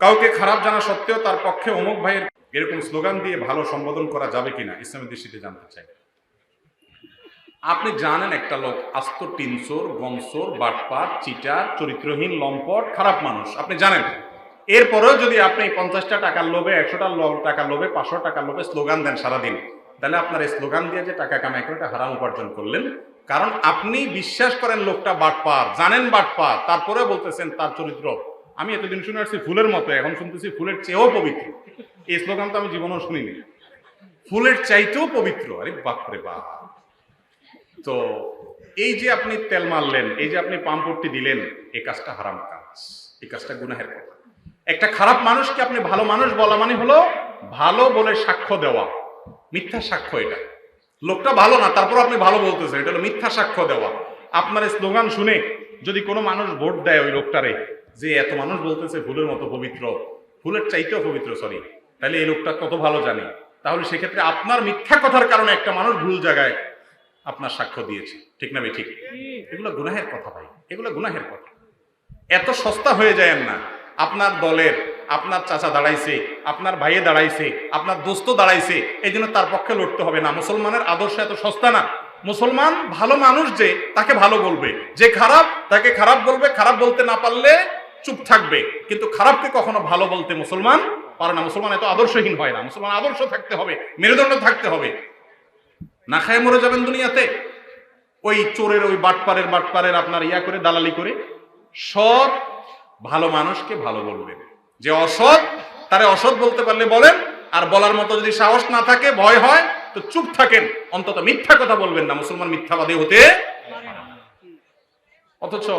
কাউকে খারাপ জানা সত্ত্বেও তার পক্ষে অমুক ভাইয়ের এরকম স্লোগান দিয়ে ভালো সম্বোধন করা যাবে কিনা ইসলামের দৃষ্টিতে জানতে চাই। আপনি জানেন একটা লোক, আস্ত টিনসোর, গমসোর, বাটপাট, চিটার, চরিত্রহীন, লম্পট, খারাপ মানুষ, আপনি জানেন। এরপরেও যদি আপনি পঞ্চাশটা টাকার লোভে, একশোটা টাকার লোভে, পাঁচশো টাকার লোভে স্লোগান দেন সারাদিন, তাহলে আপনার এই স্লোগান দিয়ে যে টাকা কামাই করে এটা হারাম উপার্জন করলেন। কারণ আপনি বিশ্বাস করেন লোকটা বাটপার জানেন বাটপার তারপরে বলতেছেন তার চরিত্র আমি এতদিন শুনে আসছি ফুলের মতো, এখন শুনতেছি ফুলের চেয়েও পবিত্র। এই স্লোগান তো আমি জীবনেও শুনিনি। ফুলের চাইতেও পবিত্র, আরে বাপরে বাপ। তো এই যে আপনি তেল মারলেন, এই যে আপনি পাম্পটি দিলেন, এই কাজটা হারাম কাজ, এই কাজটা গুনাহের কথা। একটা খারাপ মানুষকে আপনি ভালো মানুষ বলা মানে হলো ভালো বলে সাক্ষ্য দেওয়া। মিথ্যা সাক্ষ্য এটা। লোকটা ভালো না, তারপর আপনি ভালো বলতেছেন, এটা হলো মিথ্যা সাক্ষ্য দেওয়া। আপনার স্লোগান শুনে যদি কোনো মানুষ ভোট দেয় ওই লোকটারে যে এত মানুষ বলতেছে ফুলের মতো পবিত্র, ফুলের চাইতেও পবিত্র সরি তাহলে এই লোকটা কত ভালো জানে। তাহলে সেক্ষেত্রে আপনার মিথ্যা কথার কারণে একটা মানুষ ভুল জায়গায় আপনার সাক্ষ্য দিয়েছে। ঠিক না ঠিক? এগুলো গুনাহের কথা ভাই, এগুলো গুনাহের কথা। এত সস্তা হয়ে যায় না। আপনার দলের, আপনার চাচা দাঁড়াইছে, আপনার ভাইয়ে দাঁড়াইছে, আপনার দোস্ত দাঁড়াইছে, এই জন্য তার পক্ষে লড়তে হবে না। মুসলমানের আদর্শ এত সস্তা না। মুসলমান ভালো মানুষ যে, তাকে ভালো বলবে। যে খারাপ, তাকে খারাপ বলবে, খারাপ বলতে না পারলে চুপ থাকবে। কিন্তু খারাপকে কখনো ভালো বলতে মুসলমান পারে না। মুসলমান এত আদর্শহীন হয় না। মুসলমান আদর্শ থাকতে হবে, মেরুদণ্ড থাকতে হবে। না খায় মরে যাবেন দুনিয়াতে। ওই চোরের, ওই বাটপারের বাটপারের আপনার ইয়া করে, দালালি করে সৎ, ভালো মানুষকে ভালো বলবেন। যে অসৎ, তারে অসৎ বলতে পারলে বলেন, আর বলার মতো যদি সাহস না থাকে, ভয় হয়, তো চুপ থাকেন। অন্তত মিথ্যা কথা বলবেন না। মুসলমান মিথ্যাবাদী হতে অথচ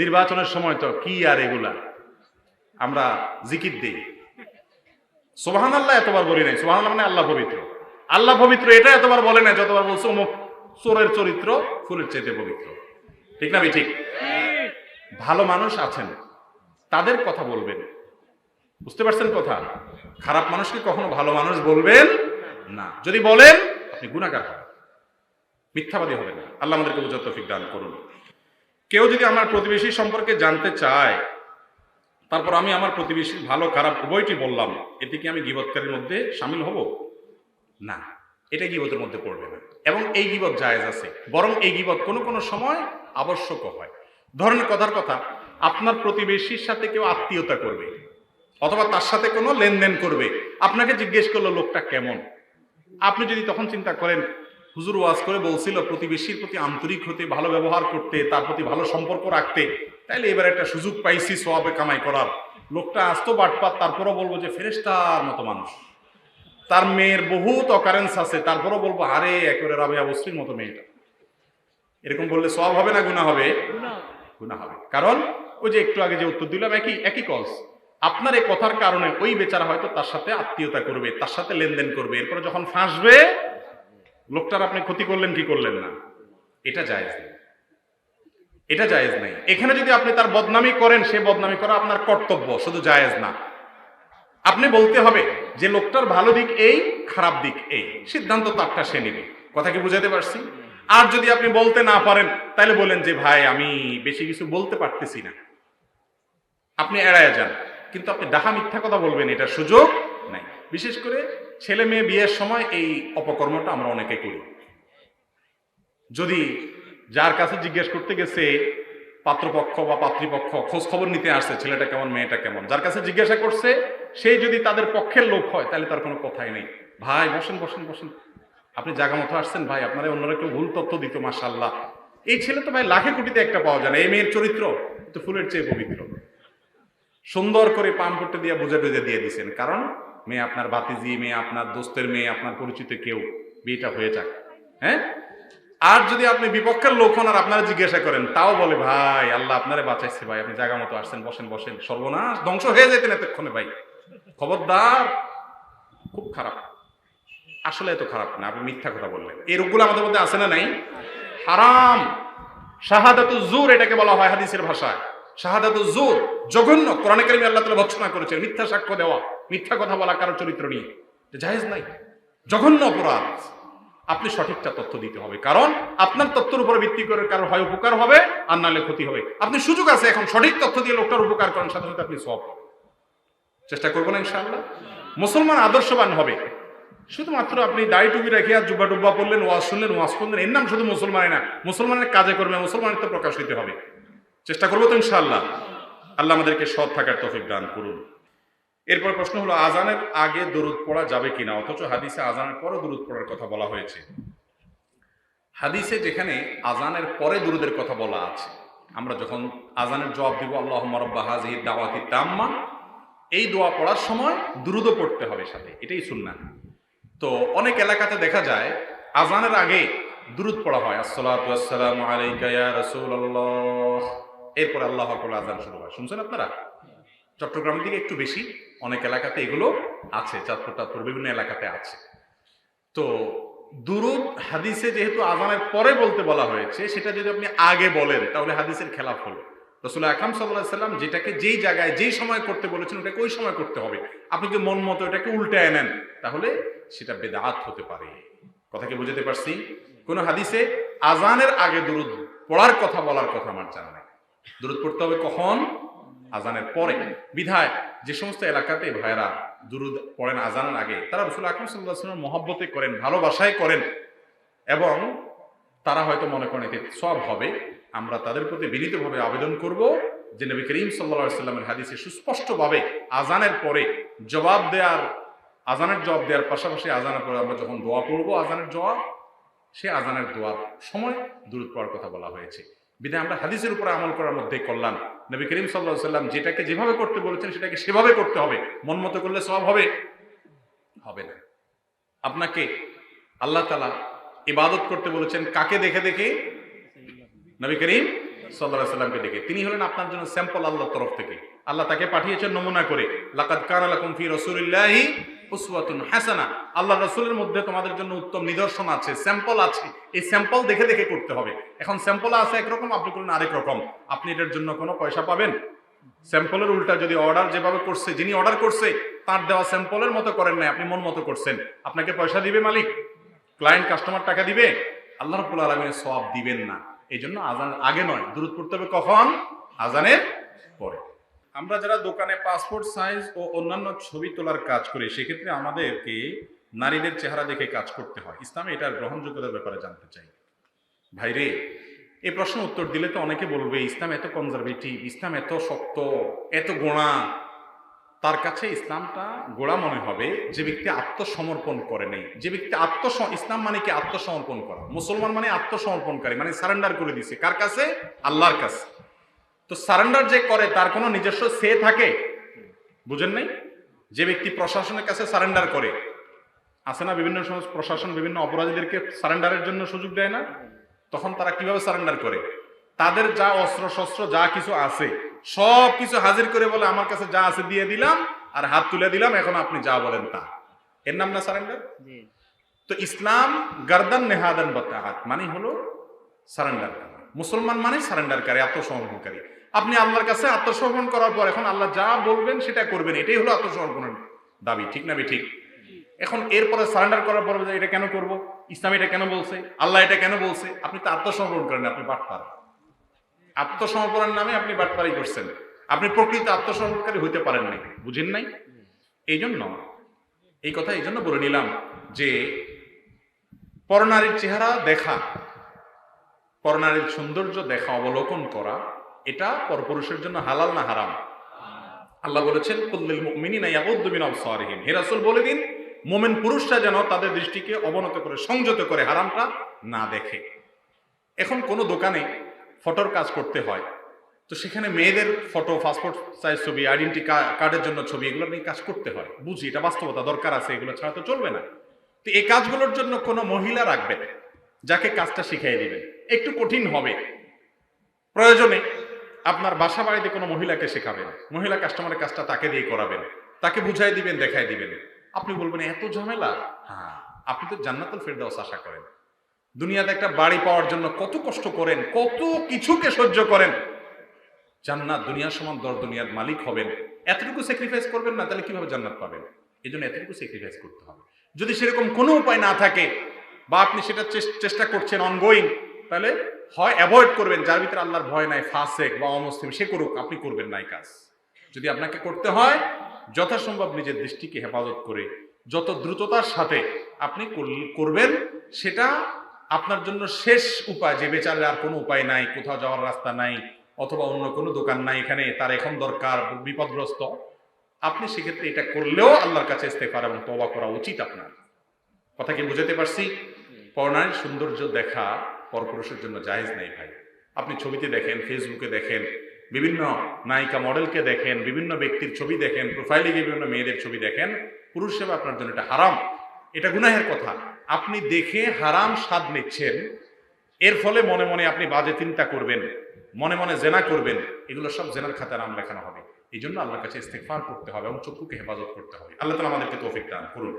নির্বাচনের সময় তো কি আর এগুলা? আমরা জিকির দিই। সোহান আল্লাহ এতবার বলি নাই। সোহান মানে আল্লাহ পবিত্র। আল্লাহ পবিত্র এটা এতবার বলে নাই, যতবার বলছে অমুক চোরের চরিত্র ফুলের চেতে পবিত্র। ঠিক না ঠিক ভালো মানুষ আছেন, তাদের কথা বলবেন। বুঝতে পারছেন কথা? খারাপ মানুষকে কখনো ভালো মানুষ বলবেন না। যদি বলেন, আপনি গুণাগার হবেন। মিথ্যাবাদী হবেন আল্লাহ আমাদেরকে বুঝার দান করুন। কেউ যদি আমার প্রতিবেশী সম্পর্কে জানতে চায়, তারপর আমি আমার প্রতিবেশীর ভালো, খারাপ উভয়টি বললাম, এতে কি আমি গিবৎকারীর মধ্যে সামিল হব? না, এটা গিবতের মধ্যে পড়বে না। এবং এই গিবত জায়েজ আছে, বরং এই গিবত কোনো কোনো সময় আবশ্যক হয়। ধরেন কথার কথা, আপনার প্রতিবেশীর সাথে কেউ আত্মীয়তা করবে, অথবা তার সাথে কোনো লেনদেন করবে। আপনাকে জিজ্ঞেস করল, লোকটা কেমন? আপনি যদি তখন চিন্তা করেন হুজুর ওয়াজ করে বলছিল প্রতিবেশীর প্রতি আন্তরিক হতে ভালো ব্যবহার করতে তার প্রতি ভালো সম্পর্ক রাখতে। তাইলে এবার একটা সুযোগ পাইছি সোয়াবে কামাই করার। লোকটা আসতো বাটপাত তারপরও বলব যে ফেরেস্তার মতো মানুষ। তার মেয়ের বহুত অকারেন্স আছে তারপরও বলব আরে একেবারে রাবে অবশ্যই মতো মেয়েটা। এরকম বললে সব হবে না গুণা হবে? গুণা হবে। কারণ ওই যে একটু আগে যে উত্তর দিলাম একই একই কজ আপনার এই কথার কারণে ওই বেচারা হয়তো তার সাথে আত্মীয়তা করবে তার সাথে লেনদেন করবে। এরপরে যখন ফাঁসবে লোকটার আপনি ক্ষতি করলেন কি করলেন না? এটা জায়েজ নেই। এটা জায়েজ নেই। এখানে যদি আপনি তার বদনামি করেন, সে বদনামি করা আপনার কর্তব্য, শুধু জায়েজ না। আপনি বলতে হবে যে লোকটার ভালো দিক এই, খারাপ দিক এই। সিদ্ধান্ত তারটা সে নেবে। কথা কি বুঝাতে পারছি? আর যদি আপনি বলতে না পারেন তাহলে বলেন যে, ভাই, আমি বেশি কিছু বলতে পারতেছি না। আপনি এড়ায় যান। কিন্তু আপনি ডাহা মিথ্যা কথা বলবেন এটা সুযোগ বিশেষ করে ছেলে মেয়ে বিয়ের সময় এই অপকর্মটা আমরা অনেকে করি। যদি যার কাছে জিজ্ঞেস করতে গেছে, পাত্রপক্ষ বা পাত্রীপক্ষ খোঁজ খবর নিতে আসছে, ছেলেটা কেমন, মেয়েটা কেমন? যার কাছে জিজ্ঞাসা করছে সেই যদি তাদের পক্ষের লোক হয়, তাহলে তার কোনো কথাই নেই। ভাই, বসেন বসেন বসেন। আপনি জায়গা মতো আসছেন, ভাই, আপনারা অন্যরা কেউ ভুল তথ্য দিত মাসাল্লাহ এই ছেলে তো ভাই লাখে কোটিতে একটা পাওয়া যায় না, এই মেয়ের চরিত্র তো ফুলের চেয়ে পবিত্র। সুন্দর করে পাম করতে দিয়ে বুঝে বুঝে দিয়ে দিছেন। কারণ মেয়ে আপনার বাতিজি মেয়ে আপনার দোস্তের মেয়ে, আপনার পরিচিত কেউ, বিয়েটা হয়ে যাক। হ্যাঁ? আর যদি আপনি বিপক্ষের লোক হন আর আপনারা জিজ্ঞাসা করেন, তাও বলে, ভাই, আল্লাহ আপনারে বাঁচাইছে, ভাই, আপনি জায়গা মতো আসছেন, বসেন বসেন। সর্বনাশ, ধ্বংস হয়ে যেতেন এতক্ষণে, ভাই। খবরদার, খুব খারাপ। আসলে এত খারাপ না, আপনি মিথ্যা কথা বললেন। এই রোগগুলো আমাদের মধ্যে আছে না নাই? হারাম। শাহাদাত জুর এটাকে বলা হয় হাদিসের ভাষায়। শাহাদাত জুর, জঘন্য। কোরআনে কারিমে আল্লাহ তাআলা ভৎসনা করেছেন, মিথ্যা সাক্ষ্য দেওয়া, মিথ্যা কথা বলা কারও চরিত্র নিয়ে। জায়েজ নাই। জঘন্য অপরাধ। আপনি সঠিকটা তথ্য দিতে হবে। কারণ আপনার তথ্যের উপরে ভিত্তি করে কারও হয় উপকার হবে, আর নাহলে ক্ষতি হবে। আপনি সুযোগ আছে এখন সঠিক তথ্য দিয়ে লোকটার উপকার করেন সাথে সাথে আপনি সব চেষ্টা করব না, ইনশাআল্লাহ। মুসলমান আদর্শবান হবে। শুধুমাত্র আপনি দাড়ি টুপি রেখে আর জুব্বা টুব্বা পড়লেন ওয়াজ শুনলেন, ওয়াজ করলেন, এর নাম শুধু মুসলমানের না। মুসলমানের কাজে করবে মুসলমানের তো প্রকাশ হইতে হবে। চেষ্টা করব তো ইনশাআল্লাহ। আল্লাহ আমাদেরকে সৎ থাকার তফিক দান করুন। এরপর প্রশ্ন হলো, আজানের আগে দরুদ পড়া যাবে কিনা? অথচ হাদিসে আজানের পরে দরুদ পড়ার কথা বলা হয়েছে। হাদিসে যেখানে আজানের পরে দুরুদের কথা বলা আছে, আমরা যখন আজানের জবাব দিব আল্লাহ রব্বা হাজির দাওয়াতি তাম্মা এই দোয়া পড়ার সময় দুরুদও পড়তে হবে সাথে। এটাই শুননা তো অনেক এলাকাতে দেখা যায়, আজানের আগে দুরুদ পড়া হয়। আসসালামু আলাইকা রাসূলুল্লাহ। এরপর আল্লাহ আকবার আজান শুরু হয়। শুনছেন আপনারা? চট্টগ্রামের দিকে একটু বেশি। অনেক এলাকাতে এগুলো আছে, চাঁদপুর টাদপুর বিভিন্ন এলাকাতে আছে। তো দুরুদ হাদিসে যেহেতু আজানের পরে বলতে বলা হয়েছে, সেটা যদি আপনি আগে বলেন, তাহলে হাদিসের খেলাফ হলো। রসুল আকরাম সাল্লাহ সাল্লাম যেটাকে যেই জায়গায় যেই সময় করতে বলেছেন, ওটাকে ওই সময় করতে হবে। আপনি যদি মন মতো এটাকে উল্টে নেন, তাহলে সেটা বেদাত হতে পারে। কথা কি বুঝতে পারছি? কোন হাদিসে আজানের আগে দুরুদ পড়ার কথা বলার কথা আমার জানা নেই। দুরুদ পড়তে হবে কখন? আজানের পরে। বিধায় যে সমস্ত এলাকাতে ভাইরা দুরুদ পড়েন আজানের আগে, তারা রসুল আকরম সাল্লাহামের মহব্বতে করেন, ভালোবাসায় করেন এবং তারা হয়তো মনে করেন এতে সব হবে। আমরা তাদের প্রতি বিনীতভাবে আবেদন করব যে নবী করিম সাল্লা সাল্লামের হাদিসে সুস্পষ্টভাবে আজানের পরে জবাব দেওয়ার আজানের জবাব দেওয়ার পাশাপাশি আজানের পরে আমরা যখন দোয়া করব আজানের জবাব, সে আজানের দোয়ার সময় দূরত পড়ার কথা বলা হয়েছে। বিধায় আমরা হাদিসের উপর আমল করার মধ্যে করলাম নবী করিম সাল্লাহ সাল্লাম যেটাকে যেভাবে করতে বলেছেন, সেটাকে সেভাবে করতে হবে। মন মতো করলে সব হবে? হবে না। আপনাকে আল্লাহ তালা ইবাদত করতে বলেছেন কাকে দেখে দেখে? নবী করিম সাল্লাহ সাল্লামকে দেখে। তিনি হলেন আপনার জন্য স্যাম্পল আল্লাহর তরফ থেকে। আল্লাহ তাকে পাঠিয়েছেন নমুনা করে। লাকাত কান আলাকুম ফি রাসূলিল্লাহি উসওয়াতুন হাসানা। আল্লাহ রাসূলের মধ্যে তোমাদের জন্য উত্তম নিদর্শন আছে, স্যাম্পল আছে। এই স্যাম্পল দেখে দেখে করতে হবে। এখন স্যাম্পল আছে একরকম আপনি করলেন আরেক রকম। আপনি এটার জন্য কোনো পয়সা পাবেন? স্যাম্পলের উল্টা যদি অর্ডার যেভাবে করছে, যিনি অর্ডার করছে, তার দেওয়া স্যাম্পলের মতো করেন নাই, আপনি মন মতো করছেন। আপনাকে পয়সা দিবে মালিক? ক্লায়েন্ট, কাস্টমার টাকা দিবে? আল্লাহ রাব্বুল আলামিনের সওয়াব দিবেন না। এই জন্য আজান আগে নয় দূরত পড়তে হবে কখন? আজানের পরে। আমরা যারা দোকানে পাসপোর্ট সাইজ ও অন্যান্য ছবি তোলার কাজ করি, সেক্ষেত্রে আমাদেরকে নারীদের চেহারা দেখে কাজ করতে হয়। ইসলামে এটার গ্রহণযোগ্যতার ব্যাপারে জানতে চাই। ভাইরে এই প্রশ্ন উত্তর দিলে তো অনেকে বলবে, ইসলাম এত কনজারভেটিভ ইসলাম এত শক্ত, এত গোড়া। তার কাছে ইসলামটা গোড়া মনে হবে যে ব্যক্তি আত্মসমর্পণ করে নেই। যে ব্যক্তি আত্মস, ইসলাম মানে কি? আত্মসমর্পণ করা। মুসলমান মানে আত্মসমর্পণকারী মানে সারেন্ডার করে দিছে। কার কাছে? আল্লাহর কাছে। তো সারেন্ডার যে করে তার কোনো নিজস্ব সে থাকে? বুঝেন নাই? যে ব্যক্তি প্রশাসনের কাছে সারেন্ডার করে আছে না বিভিন্ন সময় প্রশাসন বিভিন্ন অপরাধীদেরকে সারেন্ডারের জন্য সুযোগ দেয় না? তখন তারা কীভাবে সারেন্ডার করে? তাদের যা অস্ত্র শস্ত্র যা কিছু আছে সব কিছু হাজির করে বলে আমার কাছে যা আছে দিয়ে দিলাম আর হাত তুলে দিলাম এখন আপনি যা বলেন তা। এর নাম না সারেন্ডার? তো ইসলাম গার্দান নেহাদান বাতাহাত মানে হলো সারেন্ডার মুসলমান মানে সারেন্ডারকারী, আত্মসমর্পণকারী। আপনি আল্লাহর কাছে আত্মসমর্পণ করার পর এখন আল্লাহ যা বলবেন সেটা করবেন, এটাই হলো আত্মসমর্পণের দাবি, ঠিক না ঠিক? এখন এরপরে সারেন্ডার করার পর এটা কেন করব? ইসলাম এটা কেন বলছে? আল্লাহ এটা কেন বলছে? আপনি তো আত্মসমর্পণ করেন, আপনি বাটপার। আত্মসমর্পণের নামে আপনি বাটপারি করছেন। আপনি প্রকৃত আত্মসমর্পণকারী হইতে পারেন নাই, বুঝেন নাই? এই জন্য এই কথা এই জন্য বলে নিলাম যে পরনারীর চেহারা দেখা পরনারীর সৌন্দর্য দেখা, অবলোকন করা, এটা পরপুরুষের জন্য হালাল না হারাম? আল্লাহ বলেছেন কুল্লিল মুমিনিনা ইয়াগুদ্দু মিন আবসারিহিম। হে রাসূল, বলে দিন, মুমিন পুরুষরা যেন তাদের দৃষ্টিকে অবনত করে, সংযত করে হারামটা না দেখে। এখন কোনো দোকানে ফটোর কাজ করতে হয়, তো সেখানে মেয়েদের ফটো, পাসপোর্ট সাইজ ছবি, আইডেন্টি কার্ডের জন্য ছবি, এগুলো নিয়ে কাজ করতে হয়। বুঝি, এটা বাস্তবতা, দরকার আছে, এগুলো ছাড়া তো চলবে না। তো এই কাজগুলোর জন্য কোনো মহিলা রাখবেন যাকে কাজটা শিখিয়ে দিবেন। একটু কঠিন হবে। প্রয়োজনে আপনার বাসা বাড়িতে কোনো মহিলাকে শেখাবেন। মহিলা কাস্টমারের কাজটা তাকে দিয়ে করাবেন। তাকে বুঝাই দিবেন, দেখাই দিবেন। আপনি বলবেন, এত ঝামেলা? হ্যাঁ আপনি তো জান্নাতুল ফেরদাউস আশা করেন। দুনিয়াতে একটা বাড়ি পাওয়ার জন্য কত কষ্ট করেন, কত কিছুকে সহ্য করেন। জান্নাত দুনিয়ার সমান দর দুনিয়ার মালিক হবেন। এতটুকু স্যাক্রিফাইস করবেন না, তাহলে কীভাবে জান্নাত পাবেন? এই জন্য এতটুকু স্যাক্রিফাইস করতে হবে। যদি সেরকম কোনো উপায় না থাকে বা আপনি সেটা চেষ্টা করছেন অনগোয়িং তাহলে হয় অ্যাভয়েড করবেন, যার ভিতরে আল্লাহর ভয় নাই, ফাসেক বা অমুসলিম, সে করুক, আপনি করবেন না এই কাজ। যদি আপনাকে করতে হয়, যথাসম্ভব নিজের দৃষ্টিকে হেফাজত করে, যত দ্রুততার সাথে আপনি করবেন, সেটা আপনার জন্য শেষ উপায়, যে বেচারে আর কোনো উপায় নাই, কোথাও যাওয়ার রাস্তা নাই, অথবা অন্য কোনো দোকান নাই, এখানে তার এখন দরকার, বিপদগ্রস্ত, আপনি সেক্ষেত্রে এটা করলেও আল্লাহর কাছে ইস্তেফার এবং তবা করা উচিত আপনার। কথা কি বুঝাতে পারছি? পর্ণার সৌন্দর্য দেখা পরপুরুষের জন্য জায়েজ নাই ভাই। আপনি ছবিতে দেখেন ফেসবুকে দেখেন, বিভিন্ন নায়িকা মডেলকে দেখেন, বিভিন্ন ব্যক্তির ছবি দেখেন প্রোফাইলে গিয়ে বিভিন্ন মেয়েদের ছবি দেখেন, পুরুষ হিসেবে আপনার জন্য এটা হারাম। এটা গুনাহের কথা। আপনি দেখে হারাম স্বাদ নিচ্ছেন, এর ফলে মনে মনে আপনি বাজে চিন্তা করবেন, মনে মনে জেনা করবেন, এগুলো সব জেনার খাতায় নাম লেখানো হবে। এই জন্য আল্লাহর কাছে ইস্তেকফার করতে হবে এবং চক্ষুকে হেফাজত করতে হবে। আল্লাহ তালা আমাদেরকে তৌফিক দান করুন।